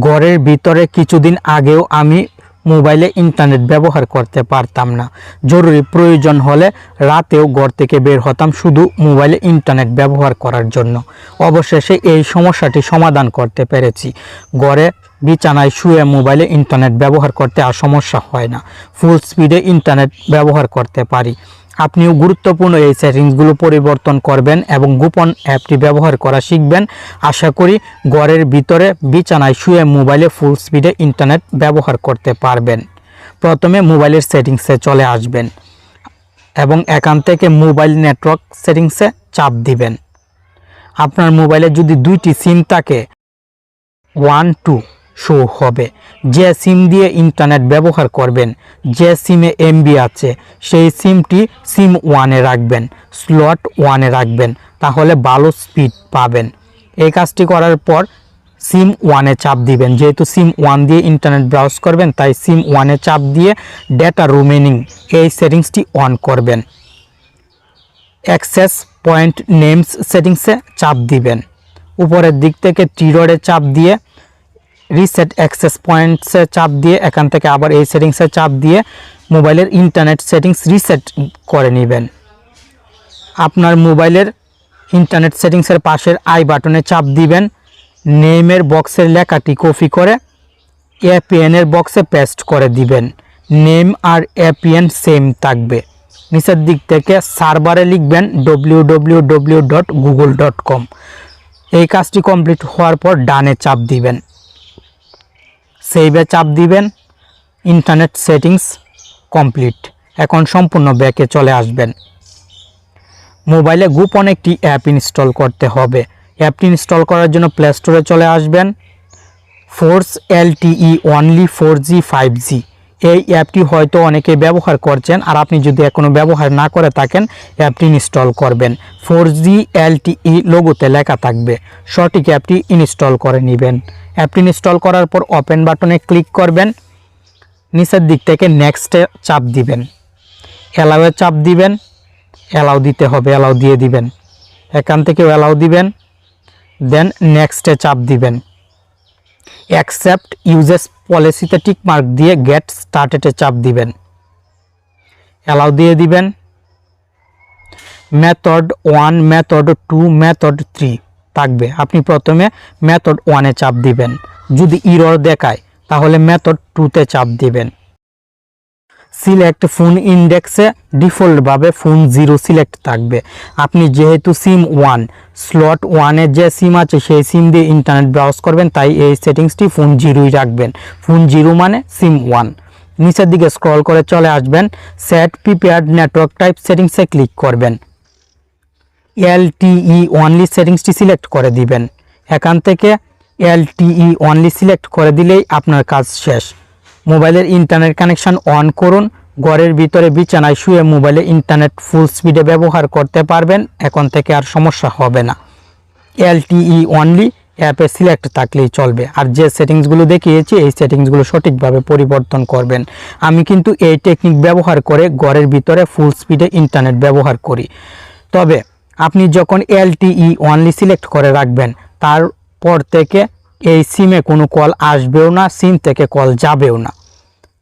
ঘরের ভিতরে কিছুদিন আগেও আমি মোবাইলে ইন্টারনেট ব্যবহার করতে পারতাম না। জরুরি প্রয়োজন হলে রাতেও ঘর থেকে বের হতাম শুধু মোবাইলে ইন্টারনেট ব্যবহার করার জন্য। অবশেষে এই সমস্যাটি সমাধান করতে পেরেছি। ঘরে বিছানায় শুয়ে মোবাইলে ইন্টারনেট ব্যবহার করতে আর সমস্যা হয় না। ফুল স্পিডে ইন্টারনেট ব্যবহার করতে পারি। আপনিও গুরুত্বপূর্ণ এই সেটিংসগুলো পরিবর্তন করবেন এবং গোপন অ্যাপটি ব্যবহার করা শিখবেন। আশা করি ঘরের ভিতরে বিছানায় শুয়ে মোবাইলে ফুল স্পিডে ইন্টারনেট ব্যবহার করতে পারবেন। প্রথমে মোবাইলের সেটিংসে চলে আসবেন এবং এখান থেকে মোবাইল নেটওয়ার্ক সেটিংসে চাপ দিবেন। আপনার মোবাইলে যদি দুইটি সিম থাকে ওয়ান টু শো হবে। যে সিম দিয়ে ইন্টারনেট ব্যবহার করবেন, যে সিমে এমবি আছে, সেই সিমটি সিম ওয়ানে রাখবেন, স্লট ওয়ানে রাখবেন, তাহলে ভালো স্পিড পাবেন। এই কাজটি করার পর সিম ওয়ানে চাপ দিবেন। যেহেতু সিম ওয়ান দিয়ে ইন্টারনেট ব্রাউজ করবেন, তাই সিম ওয়ানে চাপ দিয়ে ডেটা রুমেনিং এই সেটিংসটি অন করবেন। অ্যাক্সেস পয়েন্ট নেমস সেটিংসে চাপ দিবেন। উপরের দিক থেকে টিরোডে চাপ দিয়ে রিসেট অ্যাক্সেস পয়েন্টসে চাপ দিয়ে এখান থেকে আবার এই সেটিংসে চাপ দিয়ে মোবাইলের ইন্টারনেট সেটিংস রিসেট করে নেবেন। আপনার মোবাইলের ইন্টারনেট সেটিংসের পাশের আই বাটনে চাপ দিবেন। নেমের বক্সের লেখাটি কপি করে এপিএনের বক্সে পেস্ট করে দিবেন। নেম আর এপিএন সেম থাকবে। নিচের দিক থেকে সার্ভারে লিখবেন ডব্লিউ এই কাজটি কমপ্লিট হওয়ার পর ডানে চাপ দিবেন। সেভে চাপ দিবেন ইন্টারনেট সেটিংস কমপ্লিট এখন সম্পূর্ণ ব্যাকে চলে আসবেন। মোবাইলে গোপন একটি অ্যাপ ইনস্টল করতে হবে। অ্যাপটি ইনস্টল করার জন্য প্লে স্টোরে চলে আসবেন। Force LTE only four G five G এই অ্যাপটি হয়তো অনেকে ব্যবহার করছেন আর আপনি যদি এখনও ব্যবহার না করে থাকেন, অ্যাপটি ইনস্টল করবেন। ফোর জি এলটিই লোগোতে লেখা থাকবে। সঠিক অ্যাপটি ইনস্টল করে নেবেন। অ্যাপটি ইনস্টল করার পর ওপেন বাটনে ক্লিক করবেন। নিচের দিক থেকে নেক্সটে চাপ দিবেন। অ্যালাউয়ে চাপ দিবেন। অ্যালাউ দিতে হবে, অ্যালাউ দিয়ে দিবেন। এখান থেকেও অ্যালাউ দিবেন। দেন নেক্সটে চাপ দিবেন। অ্যাকসেপ্ট ইউজেস পলিসিতে টিক মার্ক দিয়ে গেট স্টার্টেডে চাপ দিবেন। অ্যালাউ দিয়ে দিবেন। Method one method two method three থাকবে। আপনি প্রথমে মেথড ওয়ানে চাপ দিবেন। যদি ইরর দেখায়, তাহলে মেথড টুতে চাপ দিবেন। সিলেক্ট ফোন ইন্ডেক্সে ডিফল্টভাবে ফোন জিরো সিলেক্ট থাকবে। আপনি যেহেতু সিম ওয়ান স্লট ওয়ানের যে সিম আছে, সেই সিম দিয়ে ইন্টারনেট ব্রাউজ করবেন, তাই এই সেটিংসটি ফোন জিরোই রাখবেন। ফোন জিরো মানে সিম ওয়ান নিচের দিকে স্ক্রল করে চলে আসবেন সেট প্রিপেয়ার্ড নেটওয়ার্ক টাইপ সেটিংসে ক্লিক করবেন। এলটিই অনলি সেটিংসটি সিলেক্ট করে দিবেন। এখান থেকে এলটিই অনলি সিলেক্ট করে দিলেই আপনার কাজ শেষ। মোবাইলের ইন্টারনেট কানেকশন অন করুন ঘরের ভিতরে বিছানায় শুয়ে মোবাইলে ইন্টারনেট ফুল স্পিডে ব্যবহার করতে পারবেন, এখন থেকে আর সমস্যা হবে না। এলটিই অনলি অ্যাপে সিলেক্ট থাকলেই চলবে। আর যে সেটিংসগুলো দেখিয়েছি, এই সেটিংসগুলো সঠিকভাবে পরিবর্তন করবেন। আমি কিন্তু এই টেকনিক ব্যবহার করে ঘরের ভিতরে ফুল স্পিডে ইন্টারনেট ব্যবহার করি। তবে আপনি যখন এলটিই অনলি সিলেক্ট করে রাখবেন, তারপর থেকে এই সিমে কোনো কল আসবেও না সিম থেকে কল যাবেও না।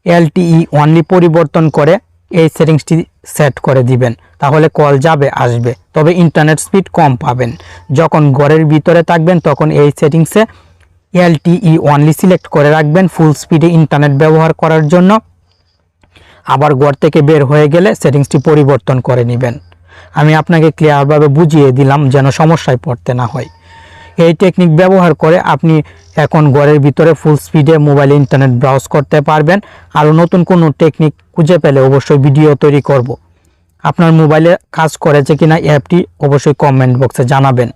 এলটিই অনলি পরিবর্তন করে এই সেটিংসটি সেট করে দিবেন। তাহলে কল যাবে, আসবে। তবে ইন্টারনেট স্পিড কম পাবেন। যখন ঘরের ভিতরে থাকবেন, তখন এই সেটিংসে এলটিই অনলি সিলেক্ট করে রাখবেন ফুল স্পিডে ইন্টারনেট ব্যবহার করার জন্য। আবার ঘর থেকে বের হয়ে গেলে সেটিংসটি পরিবর্তন করে নেবেন। আমি আপনাকে ক্লিয়ারভাবে বুঝিয়ে দিলাম যেন সমস্যায় পড়তে না হয়। এই টেকনিক ব্যবহার করে আপনি এখন ঘরের ভিতরে ফুল স্পিডে মোবাইল ইন্টারনেট ব্রাউজ করতে পারবেন আরও নতুন কোনো টেকনিক খুঁজে পেলে অবশ্যই ভিডিও তৈরি করব। আপনার মোবাইলে কাজ করেছে কিনা অ্যাপটি অবশ্যই কমেন্ট বক্সে জানাবেন